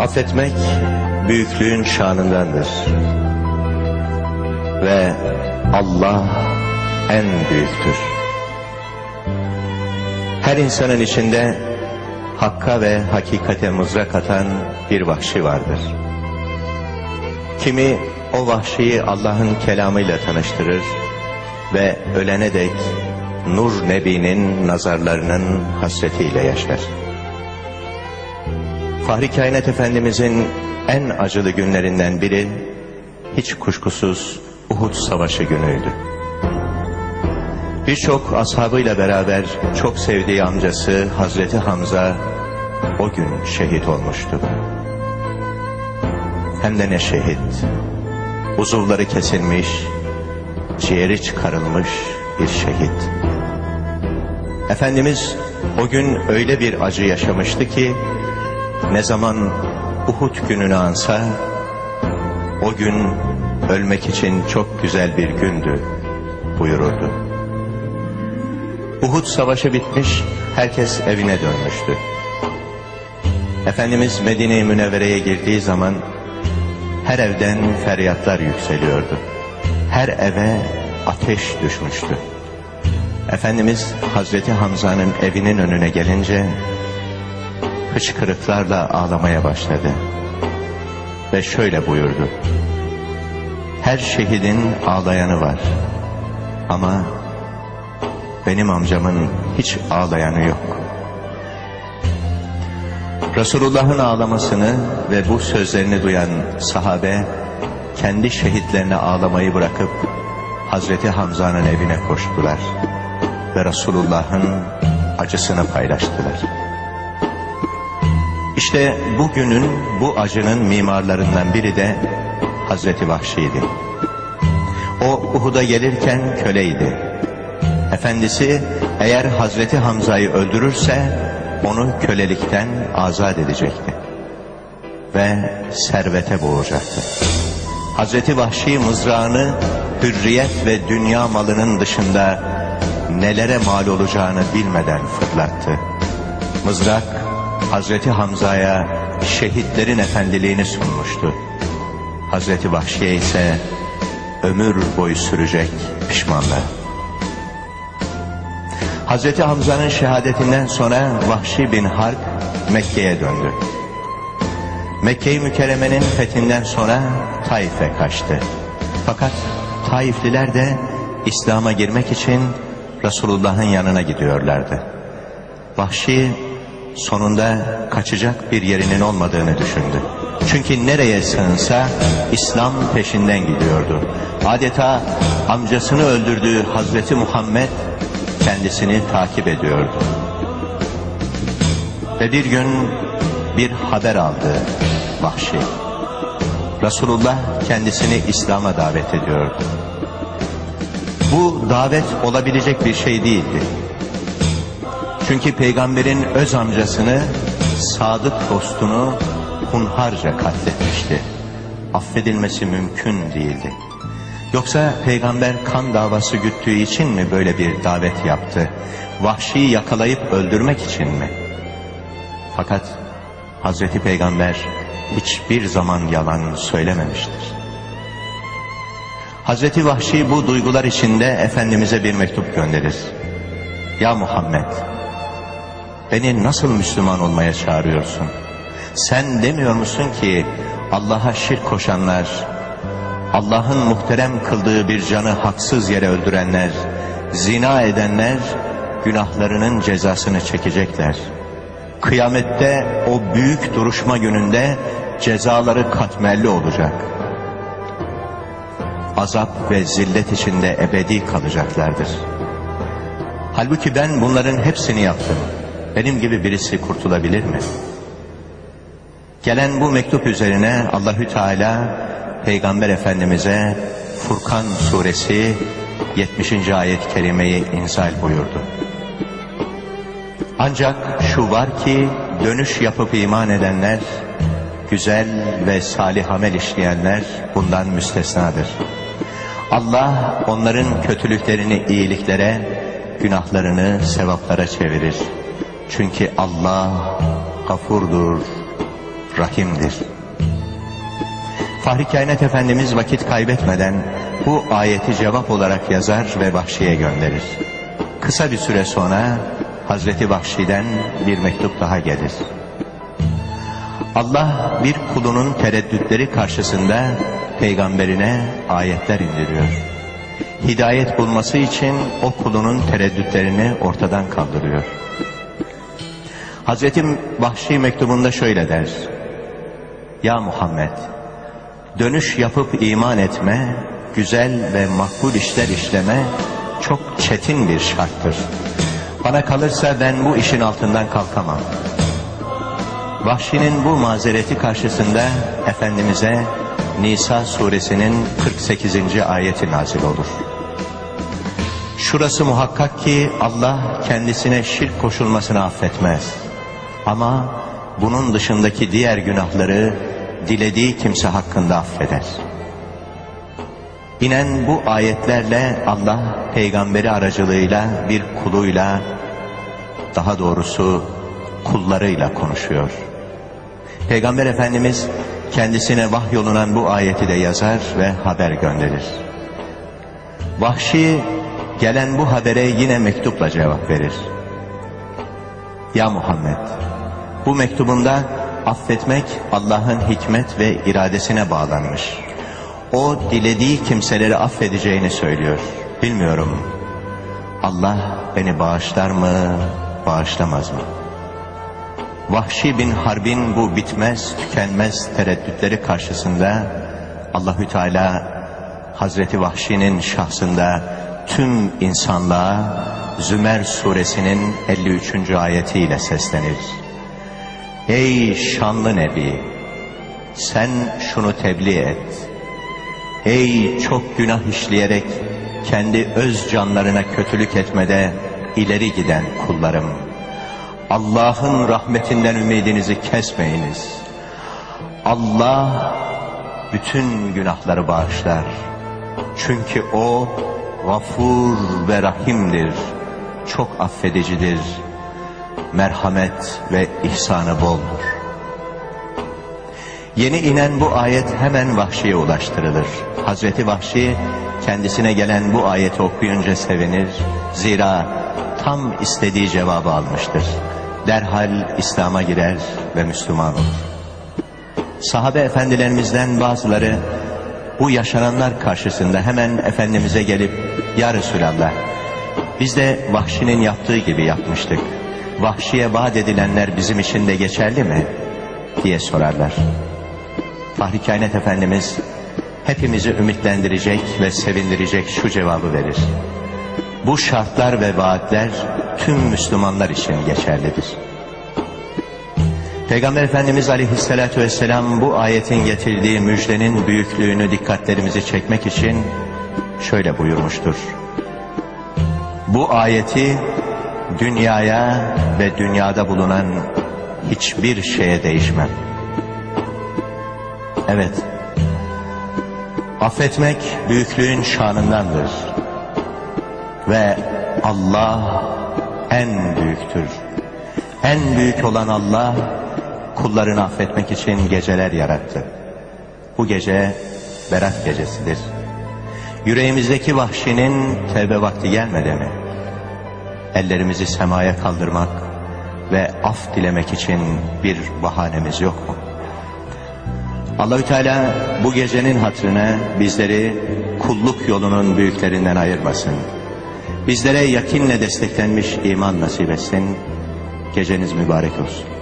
Affetmek büyüklüğün şanındandır. Ve Allah en büyüktür. Her insanın içinde hakka ve hakikate mızrak atan bir vahşi vardır. Kimi o vahşiyi Allah'ın kelamıyla tanıştırır ve ölene dek Nur Nebi'nin nazarlarının hasretiyle yaşar. Fahri Kainat Efendimizin en acılı günlerinden biri hiç kuşkusuz Uhud Savaşı günüydü. Birçok ashabıyla beraber çok sevdiği amcası Hazreti Hamza o gün şehit olmuştu. Hem de ne şehit. Uzuvları kesilmiş, ciğeri çıkarılmış bir şehit. Efendimiz o gün öyle bir acı yaşamıştı ki ne zaman Uhud gününü ansa o gün ölmek için çok güzel bir gündü buyururdu. Uhud savaşı bitmiş, herkes evine dönmüştü. Efendimiz Medine-i Münevvere'ye girdiği zaman her evden feryatlar yükseliyordu. Her eve ateş düşmüştü. Efendimiz Hazreti Hamza'nın evinin önüne gelince hıçkırıklarla ağlamaya başladı. Ve şöyle buyurdu. Her şehidin ağlayanı var. Ama benim amcamın hiç ağlayanı yok. Resulullah'ın ağlamasını ve bu sözlerini duyan sahabe kendi şehitlerine ağlamayı bırakıp Hazreti Hamza'nın evine koştular ve Resulullah'ın acısını paylaştılar. İşte bugünün bu acının mimarlarından biri de Hazreti Vahşi'ydi. O Uhud'a gelirken köleydi. Efendisi eğer Hazreti Hamza'yı öldürürse onu kölelikten azat edecekti. Ve servete boğacaktı. Hazreti Vahşi mızrağını hürriyet ve dünya malının dışında nelere mal olacağını bilmeden fırlattı. Mızrak Hazreti Hamza'ya şehitlerin efendiliğini sunmuştu. Hazreti Vahşi'ye ise ömür boyu sürecek pişmanlığı. Hazreti Hamza'nın şehadetinden sonra Vahşi bin Harp Mekke'ye döndü. Mekke-i Mükerreme'nin fethinden sonra Taif'e kaçtı. Fakat Taifliler de İslam'a girmek için Resulullah'ın yanına gidiyorlardı. Vahşi sonunda kaçacak bir yerinin olmadığını düşündü. Çünkü nereye sığınsa İslam peşinden gidiyordu. Adeta amcasını öldürdüğü Hazreti Muhammed kendisini takip ediyordu. Ve bir gün bir haber aldı Vahşi. Resulullah kendisini İslam'a davet ediyordu. Bu davet olabilecek bir şey değildi. Çünkü peygamberin öz amcasını, sadık dostunu hunharca katletmişti. Affedilmesi mümkün değildi. Yoksa peygamber kan davası güttüğü için mi böyle bir davet yaptı? Vahşiyi yakalayıp öldürmek için mi? Fakat Hazreti Peygamber hiçbir zaman yalan söylememiştir. Hazreti Vahşi bu duygular içinde Efendimiz'e bir mektup gönderir. Ya Muhammed, beni nasıl Müslüman olmaya çağırıyorsun? Sen demiyor musun ki Allah'a şirk koşanlar, Allah'ın muhterem kıldığı bir canı haksız yere öldürenler, zina edenler günahlarının cezasını çekecekler. Kıyamette o büyük duruşma gününde cezaları katmerli olacak. Azap ve zillet içinde ebedi kalacaklardır. Halbuki ben bunların hepsini yaptım. Benim gibi birisi kurtulabilir mi? Gelen bu mektup üzerine Allahü Teala Peygamber Efendimiz'e Furkan suresi 70. ayet-i kerimeyi inzal buyurdu. Ancak şu var ki dönüş yapıp iman edenler, güzel ve salih amel işleyenler bundan müstesnadır. Allah onların kötülüklerini iyiliklere, günahlarını sevaplara çevirir. Çünkü Allah gafurdur, rahimdir. Fahri Kainat Efendimiz vakit kaybetmeden bu ayeti cevap olarak yazar ve Vahşi'ye gönderir. Kısa bir süre sonra Hazreti Vahşi'den bir mektup daha gelir. Allah bir kulunun tereddütleri karşısında peygamberine ayetler indiriyor. Hidayet bulması için o kulunun tereddütlerini ortadan kaldırıyor. Hazreti Vahşi mektubunda şöyle der. Ya Muhammed, dönüş yapıp iman etme, güzel ve makbul işler işleme çok çetin bir şarttır. Bana kalırsa ben bu işin altından kalkamam. Vahşi'nin bu mazereti karşısında Efendimiz'e Nisa suresinin 48. ayeti nazil olur. Şurası muhakkak ki Allah kendisine şirk koşulmasını affetmez. Ama bunun dışındaki diğer günahları dilediği kimse hakkında affeder. İnen bu ayetlerle Allah peygamberi aracılığıyla bir kuluyla daha doğrusu kullarıyla konuşuyor. Peygamber Efendimiz kendisine vahyolunan bu ayeti de yazar ve haber gönderir. Vahşi gelen bu habere yine mektupla cevap verir. Ya Muhammed, bu mektubunda affetmek Allah'ın hikmet ve iradesine bağlanmış. O dilediği kimseleri affedeceğini söylüyor. Bilmiyorum. Allah beni bağışlar mı, bağışlamaz mı? Vahşi bin Harbin bu bitmez, tükenmez tereddütleri karşısında Allahü Teala Hazreti Vahşi'nin şahsında tüm insanlığa Zümer suresinin 53. ayetiyle seslenir. Ey şanlı Nebi! Sen şunu tebliğ et. Ey çok günah işleyerek kendi öz canlarına kötülük etmede ileri giden kullarım! Allah'ın rahmetinden ümidinizi kesmeyiniz. Allah bütün günahları bağışlar. Çünkü O gafur ve rahimdir. Çok affedicidir. Merhamet ve ihsanı boldur. Yeni inen bu ayet hemen Vahşi'ye ulaştırılır. Hazreti Vahşi kendisine gelen bu ayeti okuyunca sevinir. Zira tam istediği cevabı almıştır. Derhal İslam'a girer ve Müslüman olur. Sahabe efendilerimizden bazıları bu yaşananlar karşısında hemen Efendimiz'e gelip Ya Resulallah biz de Vahşi'nin yaptığı gibi yapmıştık. Vahşi'ye vaat edilenler bizim için de geçerli mi? diye sorarlar. Fahri Kainat Efendimiz hepimizi ümitlendirecek ve sevindirecek şu cevabı verir. Bu şartlar ve vaatler tüm Müslümanlar için geçerlidir. Peygamber Efendimiz Aleyhisselatü Vesselam bu ayetin getirdiği müjdenin büyüklüğünü dikkatlerimizi çekmek için şöyle buyurmuştur. Bu ayeti dünyaya ve dünyada bulunan hiçbir şeye değişmem. Evet, affetmek büyüklüğün şanındandır. Ve Allah en büyüktür. En büyük olan Allah kullarını affetmek için geceler yarattı. Bu gece Berat gecesidir. Yüreğimizdeki vahşinin tevbe vakti gelmedi mi? Ellerimizi semaya kaldırmak ve af dilemek için bir bahanemiz yok mu? Allahü Teala bu gecenin hatırına bizleri kulluk yolunun büyüklerinden ayırmasın. Bizlere yakinle desteklenmiş iman nasip etsin. Geceniz mübarek olsun.